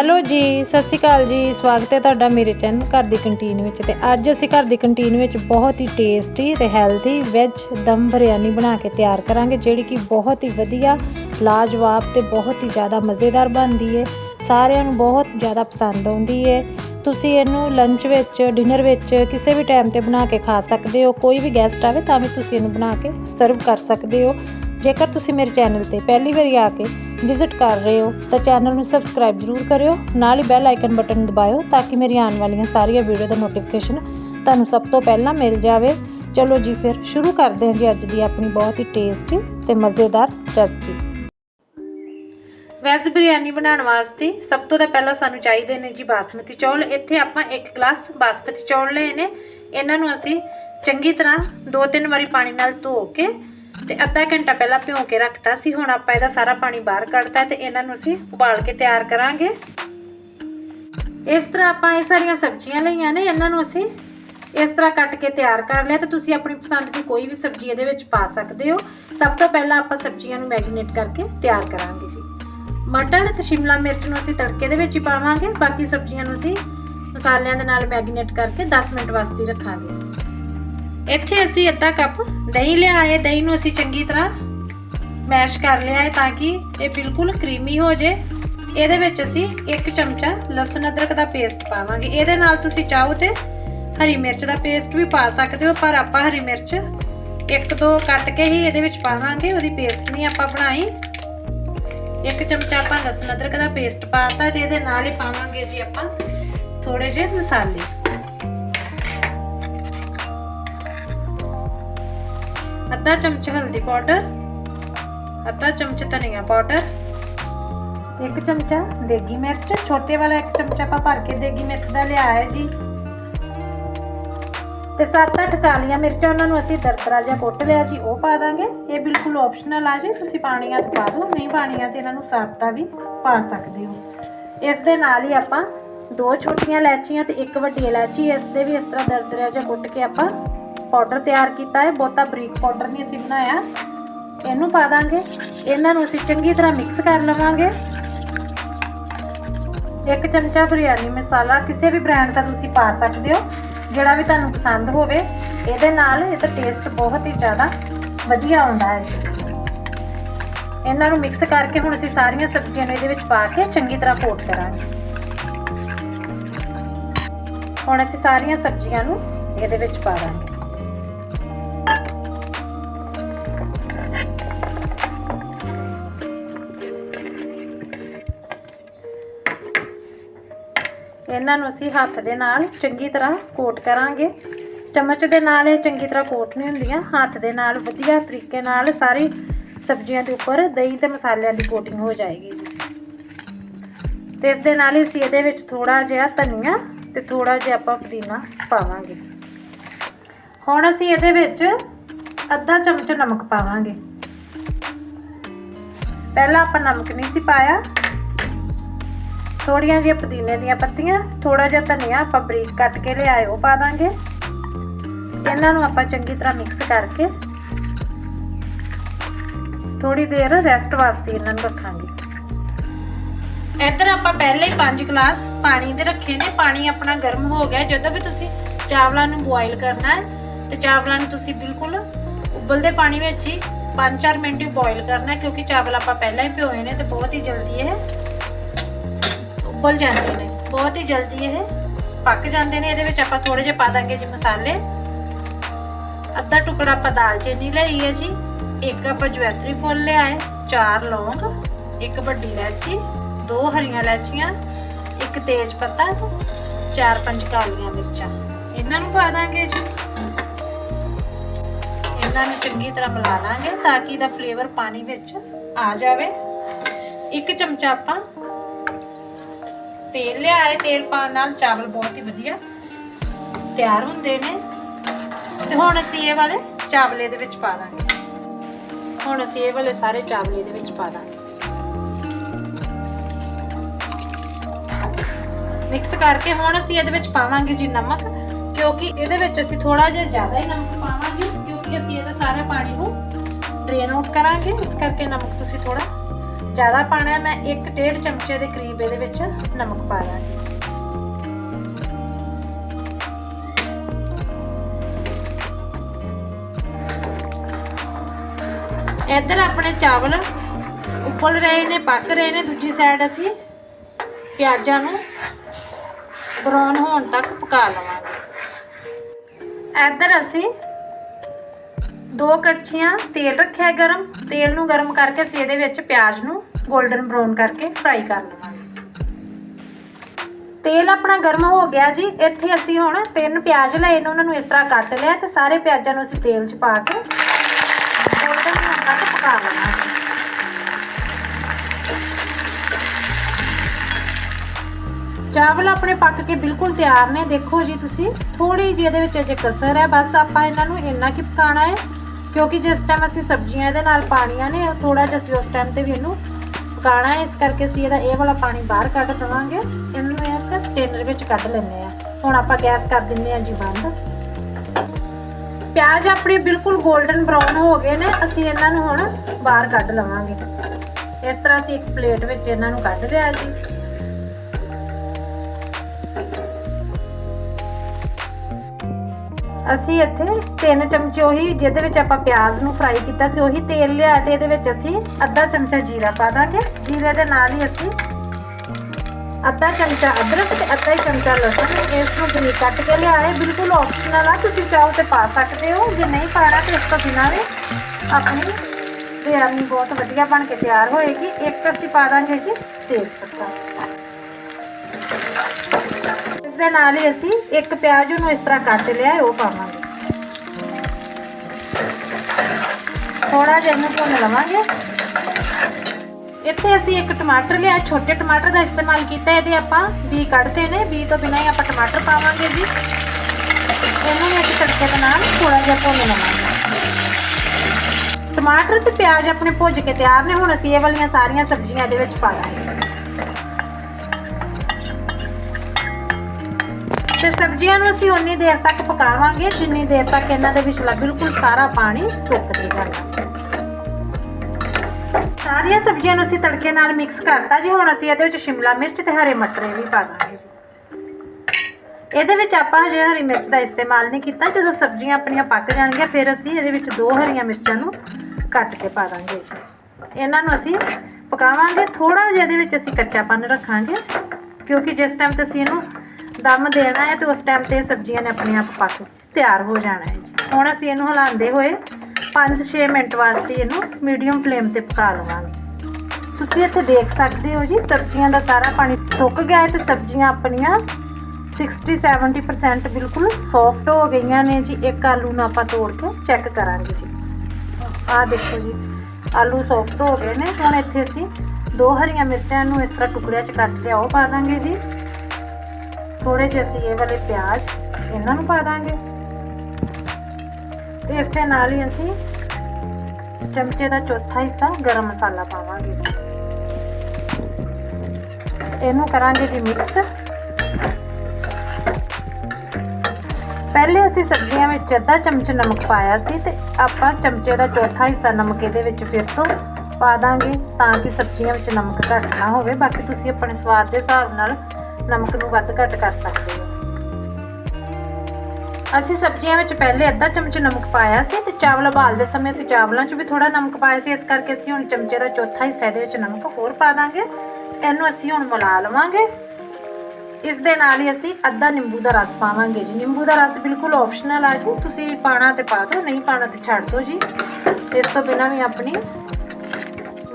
Hello ਜੀ, ਸਤਿ ਸ਼੍ਰੀ ਅਕਾਲ ਜੀ। ਸਵਾਗਤ ਹੈ ਤੁਹਾਡਾ ਮੇਰੇ ਚੈਨਲ ਘਰ ਦੀ ਕੰਟੀਨ ਵਿੱਚ ਤੇ ਅੱਜ ਅਸੀਂ ਘਰ ਦੀ ਕੰਟੀਨ ਵਿੱਚ ਬਹੁਤ ਹੀ ਟੇਸਟੀ ਤੇ ਹੈਲਦੀ ਵੈਜ ਦਮ ਬਿਰਿਆਨੀ ਬਣਾ ਕੇ ਤਿਆਰ ਕਰਾਂਗੇ, ਜਿਹੜੀ ਕਿ ਬਹੁਤ ਹੀ ਵਧੀਆ, ਲਾਜਵਾਬ ਤੇ ਬਹੁਤ ਹੀ ਜ਼ਿਆਦਾ ਮਜ਼ੇਦਾਰ ਬਣਦੀ ਹੈ ਸਾਰਿਆਂ ਨੂੰ ਬਹੁਤ ਜ਼ਿਆਦਾ ਪਸੰਦ ਆਉਂਦੀ ਹੈ ਤੁਸੀਂ ਇਹਨੂੰ ਲੰਚ ਵਿੱਚ ਡਿਨਰ ਵਿੱਚ ਕਿਸੇ ਵੀ ਟਾਈਮ ਤੇ ਬਣਾ ਕੇ ਖਾ ਸਕਦੇ ਹੋ। ਕੋਈ ਵੀ ਗੈਸਟ ਆਵੇ ਤਾਂ ਵੀ ਤੁਸੀਂ ਇਹਨੂੰ ਬਣਾ ਕੇ ਸਰਵ ਕਰ ਸਕਦੇ ਹੋ। ਜੇਕਰ ਤੁਸੀਂ ਮੇਰੇ ਚੈਨਲ ਤੇ ਪਹਿਲੀ ਵਾਰੀ ਆ ਕੇ ਵਿਜ਼ਿਟ ਕਰ ਰਹੇ ਹੋ, ਤਾਂ ਚੈਨਲ ਨੂੰ ਸਬਸਕ੍ਰਾਈਬ ਜ਼ਰੂਰ ਕਰਿਓ, ਨਾਲ ਹੀ ਬੈਲ ਆਈਕਨ ਬਟਨ ਦਬਾਇਓ, ਤਾਂ ਕਿ ਮੇਰੀ ਆਉਣ ਵਾਲੀਆਂ ਸਾਰੀਆਂ ਵੀਡੀਓ ਦਾ ਨੋਟੀਫਿਕੇਸ਼ਨ ਤੁਹਾਨੂੰ ਸਭ ਤੋਂ ਪਹਿਲਾਂ ਮਿਲ ਜਾਵੇ। ਚਲੋ ਜੀ, ਫਿਰ ਸ਼ੁਰੂ ਕਰਦੇ ਹਾਂ ਜੀ ਅੱਜ ਦੀ ਆਪਣੀ ਬਹੁਤ ਹੀ ਟੇਸਟੀ ਤੇ ਮਜ਼ੇਦਾਰ ਰੈਸਪੀ ਵੈਜ ਬਿਰਿਆਨੀ ਬਣਾਉਣ ਵਾਸਤੇ ਸਭ ਤੋਂ ਤਾਂ ਪਹਿਲਾਂ ਸਾਨੂੰ ਚਾਹੀਦੇ ਨੇ ਜੀ ਬਾਸਮਤੀ ਚੌਲ। ਇੱਥੇ ਆਪਾਂ 1 ਗਲਾਸ ਬਾਸਮਤੀ ਚੌਲ ਲਏ ਨੇ। ਇਹਨਾਂ ਨੂੰ ਅਸੀਂ ਚੰਗੀ ਤਰ੍ਹਾਂ ਦੋ ਤਿੰਨ ਵਾਰੀ ਪਾਣੀ ਨਾਲ ਧੋ ਕੇ ਤੇ ਅੱਧਾ ਘੰਟਾ ਪਹਿਲਾਂ ਭਿਓ ਕੇ ਰੱਖਤਾ ਸੀ, ਹੁਣ ਆਪਾਂ ਇਹਦਾ ਸਾਰਾ ਪਾਣੀ ਬਾਹਰ ਕੱਢਤਾ ਤੇ ਇਹਨਾਂ ਨੂੰ ਅਸੀਂ ਉਬਾਲ ਕੇ ਤਿਆਰ ਕਰਾਂਗੇ। ਇਸ ਤਰ੍ਹਾਂ ਆਪਾਂ ਇਹ ਸਾਰੀਆਂ ਸਬਜ਼ੀਆਂ ਲਈਆਂ ਨੇ, ਇਹਨਾਂ ਨੂੰ ਅਸੀਂ ਇਸ ਤਰ੍ਹਾਂ ਕੱਟ ਕੇ ਤਿਆਰ ਕਰ ਲਿਆ ਤੇ ਤੁਸੀਂ ਆਪਣੀ ਪਸੰਦ ਦੀ ਕੋਈ ਵੀ ਸਬਜ਼ੀ ਇਹਦੇ ਵਿੱਚ ਪਾ ਸਕਦੇ ਹੋ। ਸਭ ਤੋਂ ਪਹਿਲਾਂ ਆਪਾਂ ਸਬਜ਼ੀਆਂ ਨੂੰ ਮੈਰੀਨੇਟ ਕਰਕੇ ਤਿਆਰ ਕਰਾਂਗੇ ਜੀ। ਮਟਰ ਤੇ ਸ਼ਿਮਲਾ ਮਿਰਚ ਨੂੰ ਅਸੀਂ ਤੜਕੇ ਦੇ ਵਿੱਚ ਹੀ ਪਾਵਾਂਗੇ, ਬਾਕੀ ਸਬਜ਼ੀਆਂ ਨੂੰ ਅਸੀਂ ਮਸਾਲਿਆਂ ਦੇ ਨਾਲ ਮੈਰੀਨੇਟ ਕਰਕੇ 10 ਮਿੰਟ ਵਾਸਤੇ ਰੱਖਾਂਗੇ। ਇੱਥੇ ਅਸੀਂ ਅੱਧਾ ਕੱਪ ਦਹੀਂ ਲਿਆ ਹੈ ਦਹੀਂ ਨੂੰ ਅਸੀਂ ਚੰਗੀ ਤਰ੍ਹਾਂ ਮੈਸ਼ ਕਰ ਲਿਆ ਹੈ ਤਾਂ ਕਿ ਇਹ ਬਿਲਕੁਲ ਕਰੀਮੀ ਹੋ ਜੇ। ਇਹਦੇ ਵਿੱਚ ਅਸੀਂ 1 ਚਮਚਾ ਲਸਣ ਅਦਰਕ ਦਾ ਪੇਸਟ ਪਾਵਾਂਗੇ। ਇਹਦੇ ਨਾਲ ਤੁਸੀਂ ਚਾਹੋ ਤੇ ਹਰੀ ਮਿਰਚ ਦਾ ਪੇਸਟ ਵੀ ਪਾ ਸਕਦੇ ਹੋ, ਪਰ ਆਪਾਂ ਹਰੀ ਮਿਰਚ ਇੱਕ ਦੋ ਕੱਟ ਕੇ ਹੀ ਇਹਦੇ ਵਿੱਚ ਪਾਵਾਂਗੇ। ਉਹਦੀ ਪੇਸਟ ਨਹੀਂ ਆਪਾਂ ਬਣਾਈ। ਇੱਕ ਚਮਚਾ ਆਪਾਂ ਲਸਣ ਅਦਰਕ ਦਾ ਪੇਸਟ ਪਾਤਾ ਤੇ ਇਹਦੇ ਨਾਲ ਹੀ ਪਾਵਾਂਗੇ ਜੀ ਆਪਾਂ ਥੋੜੇ ਜਿਹੇ ਮਸਾਲੇ। ਅੱਧਾ ਚਮਚ ਹਲਦੀ ਪਾਊਡਰ, ਅੱਧਾ ਚਮਚ ਧਨੀਆ ਪਾਊਡਰ, ਇੱਕ ਚਮਚਾ ਦੇਗੀ ਮਿਰਚ, ਛੋਟੇ ਵਾਲਾ ਇੱਕ ਚਮਚਾ ਆਪਾਂ ਭਰ ਕੇ ਦੇਗੀ ਮਿਰਚ ਦਾ ਲਿਆ ਹੈ ਜੀ। ਤੇ 7-8 ਕਾਲੀਆਂ ਮਿਰਚਾਂ ਉਹਨਾਂ ਨੂੰ ਅਸੀਂ ਦਰਦਰਾ ਜਿਹਾ ਕੁੱਟ ਲਿਆ ਜੀ, ਉਹ ਪਾ ਦਾਂਗੇ। ਇਹ ਬਿਲਕੁਲ ਆਪਸ਼ਨਲ ਆ ਜੀ, ਤੁਸੀਂ ਪਾਣੀਆਂ ਤੇ ਪਾ ਲਓ ਨਹੀਂ ਪਾਣੀਆਂ ਤੇ ਇਹਨਾਂ ਨੂੰ ਸਾਬਤਾ ਵੀ ਪਾ ਸਕਦੇ ਹੋ। ਇਸ ਦੇ ਨਾਲ ਹੀ ਆਪਾਂ ਦੋ ਛੋਟੀਆਂ ਇਲਾਚੀਆਂ ਤੇ ਇੱਕ ਵੱਡੀ ਇਲਾਚੀ ਇਸ ਦੇ ਵੀ ਇਸ ਤਰ੍ਹਾਂ ਦਰਦਰਾ ਜਿਹਾ ਕੁੱਟ ਕੇ ਆਪਾਂ ਪਾਊਡਰ ਤਿਆਰ ਕੀਤਾ ਹੈ, ਬਹੁਤਾ ਬਰੀਕ ਪਾਊਡਰ ਨਹੀਂ ਅਸੀਂ ਬਣਾਇਆ। ਇਹਨੂੰ ਪਾ ਦਾਂਗੇ। ਇਹਨਾਂ ਨੂੰ ਅਸੀਂ ਚੰਗੀ ਤਰ੍ਹਾਂ ਮਿਕਸ ਕਰ ਲਵਾਂਗੇ। ਇੱਕ ਚਮਚਾ ਬਿਰਿਆਨੀ ਮਸਾਲਾ ਕਿਸੇ ਵੀ ਬ੍ਰਾਂਡ ਦਾ ਤੁਸੀਂ ਪਾ ਸਕਦੇ ਹੋ, ਜਿਹੜਾ ਵੀ ਤੁਹਾਨੂੰ ਪਸੰਦ ਹੋਵੇ। ਇਹਦੇ ਨਾਲ ਇਹਦਾ ਟੇਸਟ ਬਹੁਤ ਹੀ ਜ਼ਿਆਦਾ ਵਧੀਆ ਆਉਂਦਾ ਹੈ। ਇਹਨਾਂ ਨੂੰ ਮਿਕਸ ਕਰਕੇ ਹੁਣ ਅਸੀਂ ਸਾਰੀਆਂ ਸਬਜ਼ੀਆਂ ਨੂੰ ਇਹਦੇ ਵਿੱਚ ਪਾ ਕੇ ਚੰਗੀ ਤਰ੍ਹਾਂ ਕੋਟ ਕਰਾਂਗੇ। ਹੁਣ ਅਸੀਂ ਸਾਰੀਆਂ ਸਬਜ਼ੀਆਂ ਨੂੰ ਇਹਦੇ ਵਿੱਚ ਪਾ ਦਾਂਗੇ। ਇਹਨਾਂ ਨੂੰ ਅਸੀਂ ਹੱਥ ਦੇ ਨਾਲ ਚੰਗੀ ਤਰ੍ਹਾਂ ਕੋਟ ਕਰਾਂਗੇ। ਚਮਚ ਦੇ ਨਾਲ ਇਹ ਚੰਗੀ ਤਰ੍ਹਾਂ ਕੋਟ ਨਹੀਂ ਹੁੰਦੀਆਂ। ਹੱਥ ਦੇ ਨਾਲ ਵਧੀਆ ਤਰੀਕੇ ਨਾਲ ਸਾਰੀ ਸਬਜ਼ੀਆਂ ਦੇ ਉੱਪਰ ਦਹੀਂ ਤੇ ਮਸਾਲਿਆਂ ਦੀ ਕੋਟਿੰਗ ਹੋ ਜਾਏਗੀ ਤੇ ਇਸ ਦੇ ਨਾਲ ਹੀ ਅਸੀਂ ਇਹਦੇ ਵਿੱਚ ਥੋੜਾ ਜਿਹਾ ਧਨੀਆ ਤੇ ਥੋੜਾ ਜਿਹਾ ਆਪਾਂ ਪੁਦੀਨਾ ਪਾਵਾਂਗੇ। ਹੁਣ ਅਸੀਂ ਇਹਦੇ ਵਿੱਚ ਅੱਧਾ ਚਮਚ ਨਮਕ ਪਾਵਾਂਗੇ। ਪਹਿਲਾਂ ਆਪਾਂ ਨਮਕ ਨਹੀਂ ਸੀ ਪਾਇਆ। ਥੋੜੀਆਂ ਜਿਹੀਆਂ ਪੁਦੀਨੇ ਦੀਆਂ ਪੱਤੀਆਂ ਥੋੜਾ ਜਿਹਾ ਧਨੀਆ ਆਪਾਂ ਬਰੀਕ ਕੱਟ ਕੇ ਲਿਆਏ ਉਹ ਪਾ ਦਾਂਗੇ। ਇਹਨਾਂ ਨੂੰ ਆਪਾਂ ਚੰਗੀ ਤਰ੍ਹਾਂ ਮਿਕਸ ਕਰਕੇ ਥੋੜੀ ਦੇਰ ਰੈਸਟ ਵਾਸਤੇ ਇਹਨਾਂ ਨੂੰ ਰੱਖਾਂਗੇ। ਇੱਧਰ ਆਪਾਂ ਪਹਿਲੇ ਹੀ 5 ਗਲਾਸ ਪਾਣੀ ਦੇ ਰੱਖੇ ਨੇ। ਪਾਣੀ ਆਪਣਾ ਗਰਮ ਹੋ ਗਿਆ। ਜਦੋਂ ਵੀ ਤੁਸੀਂ ਚਾਵਲਾਂ ਨੂੰ ਬੋਇਲ ਕਰਨਾ ਹੈ, ਤੇ ਚਾਵਲਾਂ ਨੂੰ ਤੁਸੀਂ ਬਿਲਕੁਲ ਉਬਲਦੇ ਪਾਣੀ ਵਿੱਚ ਹੀ 5-4 ਮਿੰਟ ਹੀ ਬੋਇਲ ਕਰਨਾ ਕਿਉਂਕਿ ਚਾਵਲ ਆਪਾਂ ਪਹਿਲਾਂ ਹੀ ਭਿਓਏ ਨੇ ਤੇ ਬਹੁਤ ਹੀ ਜਲਦੀ ਇਹ ਉਬਲ ਜਾਂਦੇ ਨੇ, ਬਹੁਤ ਹੀ ਜਲਦੀ ਇਹ ਪੱਕ ਜਾਂਦੇ ਨੇ, ਇਹਦੇ ਵਿੱਚ ਆਪਾਂ ਥੋੜੇ ਜਿਹਾ ਪਾ ਦਾਂਗੇ ਜੀ ਮਸਾਲੇ। ਅੱਧਾ ਟੁਕੜਾ ਆਪਾਂ ਦਾਲਚੀਨੀ ਲਈ ਹੈ ਜੀ, ਇੱਕ ਆਪਾਂ ਜਵੈਤਰੀ ਫੁੱਲ ਲਿਆ ਚਾਰ ਲੌਂਗ, ਇੱਕ ਵੱਡੀ ਇਲਾਇਚੀ, ਦੋ ਹਰੀਆਂ ਇਲਾਇਚੀਆਂ, ਇੱਕ ਤੇਜ ਪੱਤਾ ਤੇ ਚਾਰ ਪੰਜ ਕਾਲੀਆਂ ਮਿਰਚਾਂ। ਇਹਨਾਂ ਨੂੰ ਪਾ ਦਾਂਗੇ ਜੀ। ਇਹਨਾਂ ਨੂੰ ਚੰਗੀ ਤਰ੍ਹਾਂ ਮਿਲਾ ਲਾਂਗੇ ਤਾਂ ਕਿ ਇਹਦਾ ਫਲੇਵਰ ਪਾਣੀ ਵਿੱਚ ਆ ਜਾਵੇ। ਇੱਕ ਚਮਚਾ ਆਪਾਂ ਤੇਲ ਲਿਆ ਹੈ ਤੇਲ ਪਾਉਣ ਨਾਲ ਚਾਵਲ ਬਹੁਤ ਹੀ ਵਧੀਆ ਤਿਆਰ ਹੁੰਦੇ ਨੇ। ਤੇ ਹੁਣ ਅਸੀਂ ਇਹ ਵਾਲੇ ਚਾਵਲੇ ਦੇ ਵਿੱਚ ਪਾ ਦਾਂਗੇ। ਹੁਣ ਅਸੀਂ ਇਹ ਵਾਲੇ ਸਾਰੇ ਚਾਵਲੇ ਦੇ ਵਿੱਚ ਪਾ ਦਾਂਗੇ। ਮਿਕਸ ਕਰਕੇ ਹੁਣ ਅਸੀਂ ਇਹਦੇ ਵਿੱਚ ਪਾਵਾਂਗੇ ਜੀ ਨਮਕ, ਕਿਉਂਕਿ ਇਹਦੇ ਵਿੱਚ ਅਸੀਂ ਥੋੜਾ ਜਿਹਾ ਜ਼ਿਆਦਾ ਹੀ ਨਮਕ ਪਾਵਾਂਗੇ, ਕਿਉਂਕਿ ਅਸੀਂ ਇਹਦਾ ਸਾਰਾ ਪਾਣੀ ਨੂੰ ਡਰੇਨ ਆਊਟ ਕਰਾਂਗੇ। ਇਸ ਕਰਕੇ ਨਮਕ ਤੁਸੀਂ ਥੋੜਾ ਜ਼ਿਆਦਾ ਪਾਣਾ ਮੈਂ ਮੈਂ 1.5 ਚਮਚੇ ਦੇ ਕਰੀਬ ਇਹਦੇ ਵਿੱਚ ਨਮਕ ਪਾ ਦਾਂਗੀ। ਇੱਧਰ ਆਪਣੇ ਚਾਵਲ ਉਬਲ ਰਹੇ ਨੇ, ਪੱਕ ਰਹੇ ਨੇ। ਦੂਜੀ ਸਾਈਡ ਅਸੀਂ ਪਿਆਜ਼ਾਂ ਨੂੰ ਬਰਾਊਨ ਹੋਣ ਤੱਕ ਪਕਾ ਲਵਾਂਗੇ। ਇੱਧਰ ਅਸੀਂ ਦੋ ਕੜਛੀਆਂ, ਤੇਲ ਰੱਖਿਆ ਗਰਮ। ਤੇਲ ਨੂੰ ਗਰਮ ਕਰਕੇ ਅਸੀਂ ਇਹਦੇ ਵਿੱਚ ਪਿਆਜ਼ ਨੂੰ 골ਡਨ ਬਰਾਊਨ ਕਰਕੇ ਫਰਾਈ ਕਰ ਲਵਾਂਗੇ। ਤੇਲ ਆਪਣਾ ਗਰਮ ਹੋ ਗਿਆ ਜੀ। ਇੱਥੇ ਅਸੀਂ ਹੁਣ ਤਿੰਨ ਪਿਆਜ਼ ਲਏ ਨੇ, ਉਹਨਾਂ ਨੂੰ ਇਸ ਤਰ੍ਹਾਂ ਕੱਟ ਲਿਆ ਤੇ ਸਾਰੇ ਪਿਆਜ਼ਾਂ ਨੂੰ ਅਸੀਂ ਤੇਲ 'ਚ ਪਾ ਕੇ 골ਡਨ ਹੋਣ ਤੱਕ ਪਕਾ ਲਵਾਂਗੇ। ਚਾਵਲ ਆਪਣੇ ਪੱਕ ਕੇ ਬਿਲਕੁਲ ਤਿਆਰ ਨੇ। ਦੇਖੋ ਜੀ ਤੁਸੀਂ ਥੋੜੀ ਜਿਹੀ ਇਹਦੇ ਵਿੱਚ ਅਜੇ ਕਸਰ ਹੈ। ਬਸ ਆਪਾਂ ਇਹਨਾਂ ਨੂੰ ਇੰਨਾ ਕੀ ਪਕਾਣਾ ਹੈ, ਕਿਉਂਕਿ ਜਿਸ ਟਾਈਮ ਅਸੀਂ ਸਬਜ਼ੀਆਂ ਇਹਦੇ ਨਾਲ ਪਾਣੀਆਂ ਨੇ ਥੋੜਾ ਜਿਹਾ ਅਸੀਂ ਉਸ ਟਾਈਮ ਤੇ ਵੀ ਇਹਨੂੰ ਪਕਾਣਾ ਇਸ ਕਰਕੇ ਅਸੀਂ ਇਹਦਾ ਇਹ ਵਾਲਾ ਪਾਣੀ ਬਾਹਰ ਕੱਢ ਦਵਾਂਗੇ। ਇਹਨੂੰ ਇੱਕ ਸਟੇਨਰ ਵਿੱਚ ਕੱਢ ਲੈਂਦੇ ਆ ਹੁਣ ਆਪਾਂ ਗੈਸ ਕਰ ਦਿੰਦੇ ਆ ਜੀ ਬੰਦ। ਪਿਆਜ਼ ਆਪਣੇ ਬਿਲਕੁਲ 골ਡਨ ਬਰਾਊਨ ਹੋ ਗਏ ਨੇ, ਅਸੀਂ ਇਹਨਾਂ ਨੂੰ ਹੁਣ ਬਾਹਰ ਕੱਢ ਲਵਾਂਗੇ। ਇਸ ਤਰ੍ਹਾਂ ਅਸੀਂ ਇੱਕ ਪਲੇਟ ਵਿੱਚ ਇਹਨਾਂ ਨੂੰ ਕੱਢ ਲਿਆ ਜੀ। ਅਸੀਂ ਇੱਥੇ ਤਿੰਨ ਚਮਚੇ ਉਹੀ, ਜਿਹਦੇ ਵਿੱਚ ਆਪਾਂ ਪਿਆਜ਼ ਨੂੰ ਫਰਾਈ ਕੀਤਾ ਸੀ, ਉਹੀ ਤੇਲ ਲਿਆ ਤੇ ਇਹਦੇ ਵਿੱਚ ਅਸੀਂ ਅੱਧਾ ਚਮਚਾ ਜੀਰਾ ਪਾ ਦਾਂਗੇ। ਜੀਰੇ ਦੇ ਨਾਲ ਹੀ ਅਸੀਂ ਅੱਧਾ ਚਮਚਾ ਅਦਰਕ ਤੇ ਅੱਧਾ ਹੀ ਚਮਚਾ ਲਸਣ ਇਸ ਨੂੰ ਬਰੀਕ ਕੱਟ ਕੇ ਲਿਆਏ ਬਿਲਕੁਲ ਆਪਸ਼ਨਲ ਆ, ਤੁਸੀਂ ਚਾਹੋ ਤੇ ਪਾ ਸਕਦੇ ਹੋ, ਜੇ ਨਹੀਂ ਪਾਣਾ ਤੇ ਇਸ ਤੋਂ ਬਿਨਾਂ ਵੀ ਆਪਣੀ ਬਿਰਿਆਨੀ ਬਹੁਤ ਵਧੀਆ ਬਣ ਕੇ ਤਿਆਰ ਹੋਏਗੀ। ਇੱਕ ਅਸੀਂ ਪਾ ਦਾਂਗੇ ਜੀ ਤੇਜ਼ ਪੱਤਾ। ਦੇ ਨਾਲ ਹੀ ਅਸੀਂ ਇੱਕ ਪਿਆਜ਼ ਨੂੰ ਇਸ ਤਰ੍ਹਾਂ ਕੱਟ ਲਿਆ, ਉਹ ਪਾਵਾਂਗੇ। ਥੋੜਾ ਜਿਹਾ ਇਹਨੂੰ ਭੁੰਨ ਲਵਾਂਗੇ। ਇੱਥੇ ਅਸੀਂ ਇੱਕ ਟਮਾਟਰ ਲਿਆ, ਛੋਟੇ ਟਮਾਟਰ ਦਾ ਇਸਤੇਮਾਲ ਕੀਤਾ, ਇਹਦੇ ਆਪਾਂ ਬੀ ਕੱਢਦੇ ਨੇ, ਬੀ ਤੋਂ ਬਿਨਾਂ ਹੀ ਆਪਾਂ ਟਮਾਟਰ ਪਾਵਾਂਗੇ ਜੀ। ਇਹਨੂੰ ਵੀ ਅਸੀਂ ਤੜਕੇ ਦੇ ਨਾਲ ਥੋੜਾ ਜਿਹਾ ਭੁੰਨ ਲਵਾਂਗੇ। ਟਮਾਟਰ ਤੇ ਪਿਆਜ਼ ਆਪਣੇ ਭੁੱਜ ਕੇ ਤਿਆਰ ਨੇ, ਹੁਣ ਅਸੀਂ ਇਹ ਵਾਲੀਆਂ ਸਾਰੀਆਂ ਸਬਜ਼ੀਆਂ ਇਹਦੇ ਵਿੱਚ ਪਾ ਦਾਂਗੇ ਤੇ ਸਬਜ਼ੀਆਂ ਨੂੰ ਅਸੀਂ ਉਨੀ ਦੇਰ ਤੱਕ ਪਕਾਵਾਂਗੇ, ਜਿੰਨੀ ਦੇਰ ਤੱਕ ਇਹਨਾਂ ਦੇ ਵਿਚਲਾ ਬਿਲਕੁਲ ਸਾਰਾ ਪਾਣੀ ਸੁੱਕ ਜਾਏਗਾ ਸਾਰੀਆਂ ਸਬਜ਼ੀਆਂ ਨੂੰ ਅਸੀਂ ਤੜਕੇ ਨਾਲ ਮਿਕਸ ਕਰਤਾ ਜੀ, ਹੁਣ ਅਸੀਂ ਇਹਦੇ ਵਿੱਚ ਸ਼ਿਮਲਾ ਮਿਰਚ ਤੇ ਹਰੇ ਮਟਰ ਵੀ ਪਾ ਦਾਂਗੇ ਜੀ। ਇਹਦੇ ਵਿੱਚ ਆਪਾਂ ਹਜੇ ਹਰੀ ਮਿਰਚ ਦਾ ਇਸਤੇਮਾਲ ਨਹੀਂ ਕੀਤਾ, ਜਦੋਂ ਸਬਜ਼ੀਆਂ ਆਪਣੀਆਂ ਪੱਕ ਜਾਣਗੀਆਂ, ਫਿਰ ਅਸੀਂ ਇਹਦੇ ਵਿੱਚ ਦੋ ਹਰੀਆਂ ਮਿਰਚਾਂ ਨੂੰ ਕੱਟ ਕੇ ਪਾ ਦਾਂਗੇ ਜੀ। ਇਹਨਾਂ ਨੂੰ ਅਸੀਂ ਪਕਾਵਾਂਗੇ ਥੋੜਾ ਜਿਹਾ ਇਹਦੇ ਵਿੱਚ ਅਸੀਂ ਕੱਚਾਪਨ ਰੱਖਾਂਗੇ, ਕਿਉਂਕਿ ਜਿਸ ਟਾਈਮ ਤੇ ਅਸੀਂ ਇਹਨੂੰ ਦਮ ਦੇਣਾ ਹੈ ਤੇ ਉਸ ਟਾਈਮ ਤੇ ਇਹ ਸਬਜ਼ੀਆਂ ਨੇ ਆਪਣੇ ਆਪ ਪੱਕ ਤਿਆਰ ਹੋ ਜਾਣਾ ਹੈ। ਜੀ ਹੁਣ ਅਸੀਂ ਇਹਨੂੰ ਹਿਲਾਉਂਦੇ ਹੋਏ 5-6 ਮਿੰਟ ਵਾਸਤੇ ਇਹਨੂੰ ਮੀਡੀਅਮ ਫਲੇਮ ਤੇ ਪਕਾ ਲਵਾਂਗੇ। ਤੁਸੀਂ ਇੱਥੇ ਦੇਖ ਸਕਦੇ ਹੋ ਜੀ, ਸਬਜ਼ੀਆਂ ਦਾ ਸਾਰਾ ਪਾਣੀ ਸੁੱਕ ਗਿਆ ਹੈ ਤੇ ਸਬਜ਼ੀਆਂ ਆਪਣੀਆਂ 60-70% ਬਿਲਕੁਲ ਸੌਫਟ ਹੋ ਗਈਆਂ ਨੇ ਜੀ। ਇੱਕ ਆਲੂ ਨੂੰ ਆਪਾਂ ਤੋੜ ਕੇ ਚੈੱਕ ਕਰਾਂਗੇ ਜੀ। ਆਹ ਦੇਖੋ ਜੀ, ਆਲੂ ਸੌਫਟ ਹੋ ਗਏ ਨੇ। ਹੁਣ ਇੱਥੇ ਅਸੀਂ ਦੋ ਹਰੀਆਂ ਮਿਰਚਾਂ ਨੂੰ ਇਸ ਤਰ੍ਹਾਂ ਟੁਕੜਿਆਂ 'ਚ ਕੱਟ ਕੇ ਉਹ ਪਾ ਦਾਂਗੇ ਜੀ। ਥੋੜੇ ਜਿਹੇ ਅਸੀਂ ਇਹ ਵਾਲੇ ਪਿਆਜ਼ ਇਹਨਾਂ ਨੂੰ ਪਾ ਦਾਂਗੇ। ਤੇ ਇਸ ਦੇ ਨਾਲ ਹੀ ਅਸੀਂ ਚਮਚੇ ਦਾ ਚੌਥਾ ਹਿੱਸਾ ਗਰਮ ਮਸਾਲਾ ਪਾਵਾਂਗੇ। ਇਹਨੂੰ ਕਰਾਂਗੇ ਜੀ ਮਿਕਸ। ਪਹਿਲੇ ਅਸੀਂ ਸਬਜ਼ੀਆਂ ਵਿੱਚ ਅੱਧਾ ਚਮਚ ਨਮਕ ਪਾਇਆ ਸੀ ਤੇ ਆਪਾਂ ਚਮਚੇ ਦਾ ਚੌਥਾ ਹਿੱਸਾ ਨਮਕ ਇਹਦੇ ਵਿੱਚ ਫਿਰ ਤੋਂ ਪਾ ਦਾਂਗੇ ਤਾਂ ਕਿ ਸਬਜ਼ੀਆਂ ਵਿੱਚ ਨਮਕ ਘੱਟ ਨਾ ਹੋਵੇ। ਬਾਕੀ ਤੁਸੀਂ ਆਪਣੇ ਸਵਾਦ ਦੇ ਹਿਸਾਬ ਨਾਲ ਨਮਕ ਨੂੰ ਵੱਧ ਘੱਟ ਕਰ ਸਕਦੇ ਹੋ। ਅਸੀਂ ਸਬਜ਼ੀਆਂ ਵਿੱਚ ਪਹਿਲੇ ਅੱਧਾ ਚਮਚ ਨਮਕ ਪਾਇਆ ਸੀ ਤੇ ਚਾਵਲ ਉਬਾਲਦੇ ਸਮੇਂ ਅਸੀਂ ਚਾਵਲਾਂ 'ਚ ਵੀ ਥੋੜਾ ਨਮਕ ਪਾਇਆ ਸੀ। ਇਸ ਕਰਕੇ ਅਸੀਂ ਹੁਣ ਚਮਚੇ ਦਾ ਚੌਥਾ ਹਿੱਸਾ ਦੇ ਵਿੱਚ ਨਮਕ ਹੋਰ ਪਾ ਦਾਂਗੇ। ਇਹਨੂੰ ਅਸੀਂ ਹੁਣ ਮਿਲਾ ਲਵਾਂਗੇ। ਇਸ ਦੇ ਨਾਲ ਹੀ ਅਸੀਂ ਅੱਧਾ ਨਿੰਬੂ ਦਾ ਰਸ ਪਾਵਾਂਗੇ ਜੀ। ਨਿੰਬੂ ਦਾ ਰਸ ਬਿਲਕੁਲ ਆਪਸ਼ਨਲ ਆ ਜੀ। ਤੁਸੀਂ ਪਾਣਾ ਤੇ ਪਾ ਦਿਓ, ਨਹੀਂ ਪਾਣਾ ਤੇ ਛੱਡ ਦਿਓ ਜੀ। ਇਸ ਤੋਂ ਬਿਨਾਂ ਵੀ ਆਪਣੀ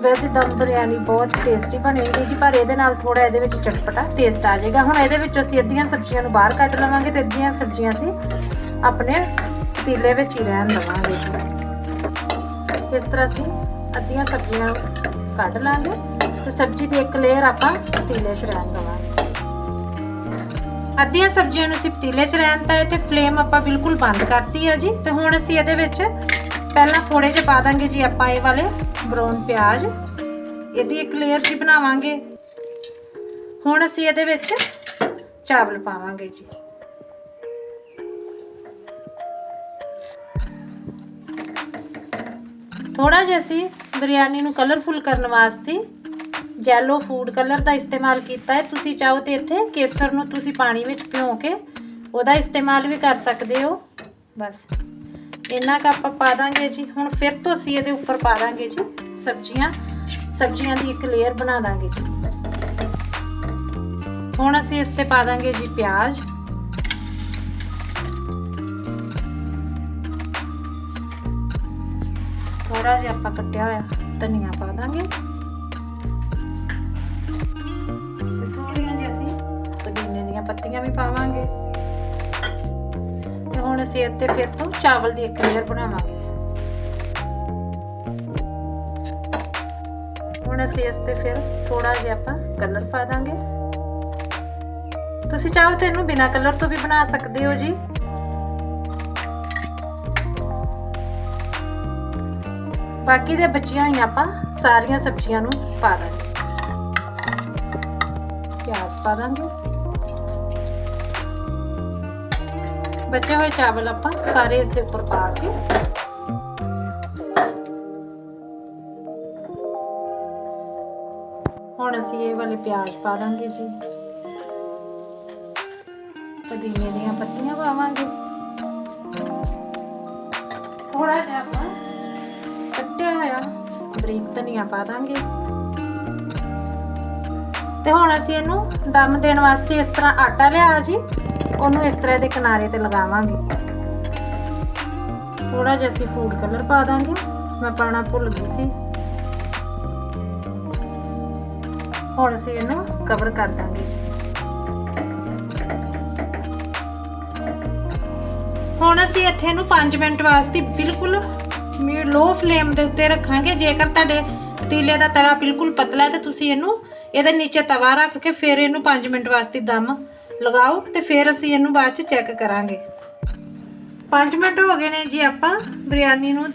ਵੈਜ ਦਮ ਬਿਰਿਆਨੀ ਬਹੁਤ ਟੇਸਟੀ ਬਣੇਗੀ ਜੀ ਪਰ ਇਹਦੇ ਨਾਲ ਥੋੜਾ ਇਹਦੇ ਵਿੱਚ ਚਟਪਟਾ ਟੇਸਟ ਆ ਜਾਏਗਾ। ਹੁਣ ਇਹਦੇ ਵਿੱਚ ਅਸੀਂ ਅੱਧੀਆਂ ਸਬਜ਼ੀਆਂ ਨੂੰ ਬਾਹਰ ਕੱਢ ਲਵਾਂਗੇ ਤੇ ਅੱਧੀਆਂ ਸਬਜ਼ੀਆਂ ਅਸੀਂ ਆਪਣੇ ਪਤੀਲੇ ਵਿੱਚ ਹੀ ਰਹਿਣ ਦੇਵਾਂਗੇ। ਇਸ ਤਰ੍ਹਾਂ ਅਸੀਂ ਅੱਧੀਆਂ ਸਬਜ਼ੀਆਂ ਕੱਢ ਲਾਂਗੇ ਤੇ ਸਬਜ਼ੀ ਦੀ ਇੱਕ ਲੇਅਰ ਆਪਾਂ ਪਤੀਲੇ 'ਚ ਰਹਿਣ ਦੇਵਾਂਗੇ। ਅੱਧੀਆਂ ਸਬਜ਼ੀਆਂ ਨੂੰ ਅਸੀਂ ਪਤੀਲੇ 'ਚ ਰਹਿਣ ਤਾਂ ਤੇ ਫਲੇਮ ਆਪਾਂ ਬਿਲਕੁਲ ਬੰਦ ਕਰਤੀ ਆ ਜੀ। ਤੇ ਹੁਣ ਅਸੀਂ ਇਹਦੇ ਵਿੱਚ ਪਹਿਲਾਂ ਥੋੜੇ ਜਿਹੇ ਪਾ ਦਾਂਗੇ ਜੀ ਆਪਾਂ ਇਹ ਵਾਲੇ ਬਰਾਊਨ ਪਿਆਜ਼। ਇਹਦੀ ਇੱਕ ਲੇਅਰ ਜੀ ਬਣਾਵਾਂਗੇ। ਹੁਣ ਅਸੀਂ ਇਹਦੇ ਵਿੱਚ ਚਾਵਲ ਪਾਵਾਂਗੇ ਜੀ। ਥੋੜਾ ਜਿਹਾ ਅਸੀਂ ਬਿਰਿਆਨੀ ਨੂੰ ਕਲਰਫੁਲ ਕਰਨ ਵਾਸਤੇ ਜੈਲੋ ਫੂਡ ਕਲਰ ਦਾ ਇਸਤੇਮਾਲ ਕੀਤਾ ਹੈ। ਤੁਸੀਂ ਚਾਹੋ ਤੇ ਇੱਥੇ ਕੇਸਰ ਨੂੰ ਤੁਸੀਂ ਪਾਣੀ ਵਿੱਚ ਭਿਓ ਕੇ ਉਹਦਾ ਇਸਤੇਮਾਲ ਵੀ ਕਰ ਸਕਦੇ ਹੋ। ਬਸ। ਇੰਨਾ ਕੁ ਆਪਾਂ ਪਾ ਦਾਂਗੇ ਜੀ। ਹੁਣ ਫਿਰ ਤੋਂ ਅਸੀਂ ਇਹਦੇ ਉੱਪਰ ਪਾ ਦਾਂਗੇ ਜੀ ਸਬਜ਼ੀਆਂ। ਸਬਜ਼ੀਆਂ ਦੀ ਇੱਕ ਲੇਅਰ ਬਣਾ ਦਾਂਗੇ ਜੀ। ਹੁਣ ਅਸੀਂ ਇਸ ਤੇ ਪਾ ਦਾਂਗੇ ਜੀ ਪਿਆਜ਼। ਥੋੜਾ ਜਿਹਾ ਆਪਾਂ ਕੱਟਿਆ ਹੋਇਆ ਧਨੀਆ ਪਾ ਦਾਂਗੇ। ਤੇ ਥੋੜੀਆਂ ਜਿਹੀਆਂ ਅਸੀਂ ਪੁਦੀਨੇ ਦੀਆਂ ਪੱਤੀਆਂ ਵੀ ਪਾਵਾਂਗੇ। ਹੁਣ ਅਸੀਂ ਇੱਥੇ ਫਿਰ ਤੋਂ ਚਾਵਲ ਦੀ ਇੱਕ ਲੇਅਰ ਬਣਾਵਾਂਗੇ। ਹੁਣ ਅਸੀਂ ਇਸ ਤੇ ਫਿਰ ਥੋੜਾ ਜਿਹਾ ਆਪਾਂ ਕਲਰ ਪਾ ਦਾਂਗੇ। ਤੁਸੀਂ ਚਾਹੋ ਤਾਂ ਇਹਨੂੰ ਬਿਨਾ ਕਲਰ ਤੋਂ ਵੀ ਬਣਾ ਸਕਦੇ ਹੋ ਜੀ। ਬਾਕੀ ਦੇ ਬਚੀਆਂ ਹੀ ਆਪਾਂ ਸਾਰੀਆਂ ਸਬਜ਼ੀਆਂ ਨੂੰ ਪਾ ਦਾਂਗੇ। ਪਿਆਜ਼ ਪਾ ਦਾਂਗੇ। ਬਚੇ ਹੋਏ ਚਾਵਲ ਆਪਾਂ ਸਾਰੇ ਇਸ ਦੇ ਉੱਪਰ ਪਾ ਕੇ। ਹੁਣ ਅਸੀਂ ਇਹ ਵਾਲੇ ਪਿਆਜ਼ ਪਾ ਦਾਂਗੇ ਜੀ। ਪੁਦੀਨੇ ਦੀਆਂ ਪੱਤੀਆਂ ਪਾਵਾਂਗੇ। ਥੋੜਾ ਜਿਹਾ ਆਪਾਂ ਕੱਟਿਆ ਹੋਇਆ ਬਰੀਕ ਧਨੀਆ ਪਾ ਦਾਂਗੇ। ਤੇ ਹੁਣ ਅਸੀਂ ਇਹਨੂੰ ਦਮ ਦੇਣ ਵਾਸਤੇ ਇਸ ਤਰ੍ਹਾਂ ਆਟਾ ਲਿਆ ਜੀ। ਉਹਨੂੰ ਇਸ ਤਰ੍ਹਾਂ ਦੇ ਕਿਨਾਰੇ ਤੇ ਲਗਾਵਾਂਗੇ। ਥੋੜਾ ਜਿਹਾ ਅਸੀਂ ਫੂਡ ਕਲਰ ਪਾ ਦਾਂਗੇ। ਮੈਂ ਪਾਣਾ ਭੁੱਲ ਗਈ ਸੀ। ਹੁਣ ਅਸੀਂ ਇਹਨੂੰ ਕਵਰ ਕਰ ਦਾਂਗੇ। ਹੁਣ ਅਸੀਂ ਇੱਥੇ ਇਹਨੂੰ 5 ਮਿੰਟ ਵਾਸਤੇ ਬਿਲਕੁਲ ਲੋ ਫਲੇਮ ਦੇ ਉੱਤੇ ਰੱਖਾਂਗੇ। ਜੇਕਰ ਤੁਹਾਡੇ ਪਤੀਲੇ ਦਾ ਤਵਾ ਬਿਲਕੁਲ ਪਤਲਾ ਹੈ, ਤੇ ਤੁਸੀਂ ਇਹਨੂੰ ਇਹਦੇ ਨੀਚੇ ਤਵਾ ਰੱਖ ਕੇ ਫਿਰ ਇਹਨੂੰ 5 ਮਿੰਟ ਵਾਸਤੇ ਦਮ ਲਗਾਓ ਤੇ ਫਿਰ ਅਸੀਂ ਇਹਨੂੰ ਬਾਅਦ ਚ ਚੈੱਕ ਕਰਾਂਗੇ। 5 ਮਿੰਟ ਹੋ ਗਏ ਨੇ ਜੀ ਆਪਾਂ ਬਿਰਿਆਨੀ ਨੂੰ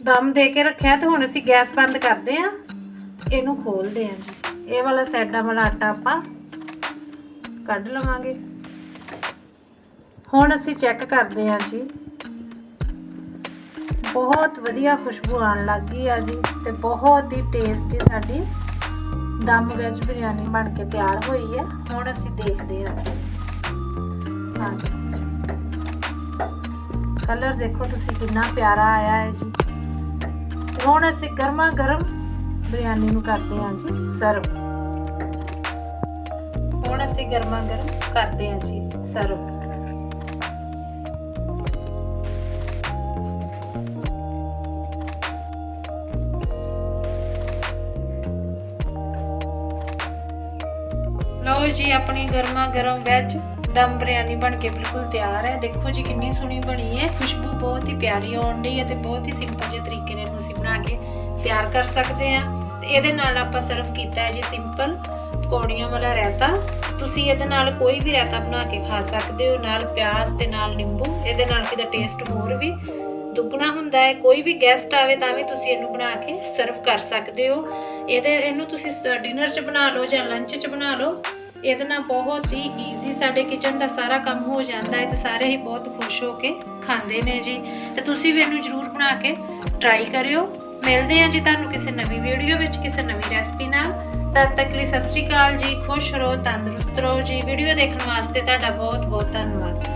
ਦਮ ਦੇ ਕੇ ਰੱਖਿਆ ਤੇ ਹੁਣ ਅਸੀਂ ਗੈਸ ਬੰਦ ਕਰਦੇ ਆਂ ਇਹਨੂੰ ਖੋਲਦੇ ਆਂ ਜੀ। ਇਹ ਵਾਲਾ ਸਾਈਡਾਂ ਵਾਲਾ ਆਟਾ ਆਪਾਂ ਕੱਢ ਲਵਾਂਗੇ। ਹੁਣ ਅਸੀਂ ਚੈੱਕ ਕਰਦੇ ਆਂ ਜੀ। ਬਹੁਤ ਵਧੀਆ ਖੁਸ਼ਬੂ ਆਉਣ ਲੱਗ ਗਈ ਆ ਜੀ ਤੇ ਬਹੁਤ ਹੀ ਟੇਸਟੀ ਸਾਡੀ ਦਮ ਵਿੱਚ ਬਿਰਿਆਨੀ ਬਣ ਕੇ ਤਿਆਰ ਹੋਈ ਹੈ। ਹੁਣ ਅਸੀਂ ਦੇਖਦੇ ਹਾਂ। ਹਾਂਜੀ। ਕਲਰ ਦੇਖੋ ਤੁਸੀਂ ਕਿੰਨਾ ਪਿਆਰਾ ਆਇਆ ਹੈ ਜੀ। ਹੁਣ ਅਸੀਂ ਗਰਮਾ ਗਰਮ ਬਿਰਿਆਨੀ ਨੂੰ ਕਰਦੇ ਹਾਂ ਜੀ ਸਰਵ। ਹੁਣ ਅਸੀਂ ਗਰਮਾ ਗਰਮ ਕਰਦੇ ਹਾਂ ਜੀ ਸਰਵ। ਜੀ, ਆਪਣੀ ਗਰਮਾ ਗਰਮ ਵੈਜ ਦਮ ਬਿਰਿਆਨੀ ਬਣ ਕੇ ਬਿਲਕੁਲ ਤਿਆਰ ਹੈ। ਦੇਖੋ ਜੀ, ਕਿੰਨੀ ਸੋਹਣੀ ਬਣੀ ਹੈ। ਖੁਸ਼ਬੂ ਬਹੁਤ ਹੀ ਪਿਆਰੀ ਆਉਣ ਡਈ ਹੈ ਤੇ ਬਹੁਤ ਹੀ ਸਿੰਪਲ ਜਿਹੇ ਤਰੀਕੇ ਨਾਲ ਇਹਨੂੰ ਅਸੀਂ ਬਣਾ ਕੇ ਤਿਆਰ ਕਰ ਸਕਦੇ ਹਾਂ। ਤੇ ਇਹਦੇ ਨਾਲ ਆਪਾਂ ਸਰਵ ਕੀਤਾ ਹੈ ਜੀ ਸਿੰਪਲ ਪਕੌੜੀਆਂ ਵਾਲਾ ਰਾਇਤਾ। ਤੁਸੀਂ ਇਹਦੇ ਨਾਲ ਕੋਈ ਵੀ ਰਾਇਤਾ ਬਣਾ ਕੇ ਖਾ ਸਕਦੇ ਹੋ, ਨਾਲ ਪਿਆਜ਼ ਤੇ ਨਾਲ ਨਿੰਬੂ। ਇਹਦੇ ਨਾਲ ਕਿਦਾ ਟੇਸਟ ਹੋਰ ਵੀ ਦੁੱਗਣਾ ਹੁੰਦਾ ਹੈ। ਕੋਈ ਵੀ ਗੈਸਟ ਆਵੇ ਤਾਂ ਵੀ ਤੁਸੀਂ ਇਹਨੂੰ ਬਣਾ ਕੇ ਸਰਵ ਕਰ ਸਕਦੇ ਹੋ। ਇਹਦੇ, ਇਹਨੂੰ ਤੁਸੀਂ ਡਿਨਰ 'ਚ ਬਣਾ ਲਓ ਜਾਂ ਲੰਚ 'ਚ ਬਣਾ ਲਓ। ਇਹਦੇ ਨਾਲ ਬਹੁਤ ਹੀ ਈਜ਼ੀ ਸਾਡੇ ਕਿਚਨ ਦਾ ਸਾਰਾ ਕੰਮ ਹੋ ਜਾਂਦਾ ਹੈ ਤੇ ਸਾਰੇ ਹੀ ਬਹੁਤ ਖੁਸ਼ ਹੋ ਕੇ ਖਾਂਦੇ ਨੇ ਜੀ। ਤੇ ਤੁਸੀਂ ਵੀ ਇਹਨੂੰ ਜਰੂਰ ਬਣਾ ਕੇ ਟਰਾਈ ਕਰਿਓ। ਮਿਲਦੇ ਹਾਂ ਜੀ ਤੁਹਾਨੂੰ ਕਿਸੇ ਨਵੀਂ ਵੀਡੀਓ ਵਿੱਚ, ਕਿਸੇ ਨਵੀਂ ਰੈਸਪੀ ਨਾਲ। ਤਦ ਤੱਕ ਲਈ ਸਤਿ ਸ਼੍ਰੀ ਅਕਾਲ ਜੀ, ਖੁਸ਼ ਰਹੋ, ਤੰਦਰੁਸਤ ਰਹੋ ਜੀ। ਵੀਡੀਓ ਦੇਖਣ ਵਾਸਤੇ ਤੁਹਾਡਾ ਬਹੁਤ ਬਹੁਤ ਧੰਨਵਾਦ।